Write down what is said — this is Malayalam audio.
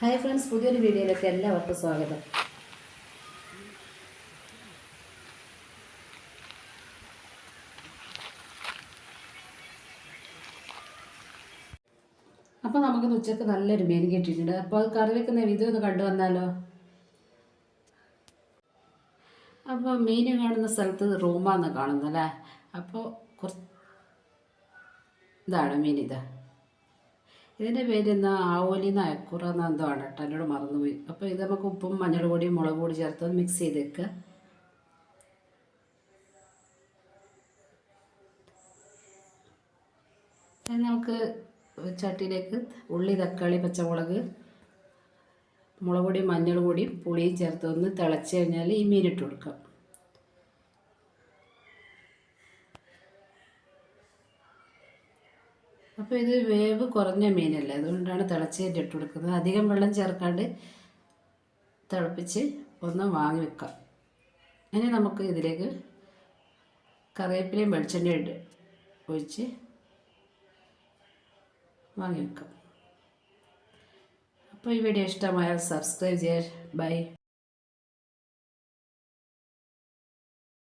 ഹായ് ഫ്രണ്ട്സ് പുതിയൊരു വീഡിയോയിലേക്ക് എല്ലാവർക്കും സ്വാഗതം. അപ്പോൾ നമുക്ക് ഉച്ചയ്ക്ക് നല്ലൊരു മീൻ കിട്ടിയിട്ടുണ്ട്. അപ്പോൾ അത് കറി വെക്കുന്ന വിധം ഒന്ന് കണ്ടു വന്നാലോ? അപ്പോൾ മീൻ കാണുന്ന സ്ഥലത്ത് റൂമാന്ന് കാണുന്നല്ലേ? അപ്പോൾ കുറച്ച് ഇതാണ് മീൻ ഇതാ. ഇതിന്റെ പേര് എന്നാ ആവോലി എന്ന് അയക്കുറ എന്ന് എന്തോ ആണ് കേട്ടോ എന്നോട് മറന്നുപോയി. അപ്പോൾ ഇത് നമുക്ക് ഉപ്പും മഞ്ഞൾ പൊടിയും മുളക് പൊടി ചേർത്ത് മിക്സ് ചെയ്ത് വെക്കുക നമുക്ക് ചട്ടിയിലേക്ക് ഉള്ളി തക്കാളി പച്ചമുളക് മുളക് പൊടിയും മഞ്ഞൾ പൊടിയും പുളിയും ചേർത്ത് ഒന്ന് തിളച്ച് കഴിഞ്ഞാൽ ഈ മീനിട്ട് കൊടുക്കാം. അപ്പോൾ ഇത് വേവ് കുറഞ്ഞ മീനല്ലേ അതുകൊണ്ടാണ് തിളച്ചേറ്റ് ഇട്ട് കൊടുക്കുന്നത്. അധികം വെള്ളം ചേർക്കാണ്ട് തിളപ്പിച്ച് ഒന്ന് വാങ്ങി വെക്കാം. ഇനി നമുക്ക് ഇതിലേക്ക് കറിവേപ്പിലയും വെളിച്ചെണ്ണയും ഇട്ട് ഒഴിച്ച് വാങ്ങി വെക്കാം. അപ്പോൾ ഈ വീഡിയോ ഇഷ്ടമായാൽ സബ്സ്ക്രൈബ് ചെയ്യാൻ ബൈ.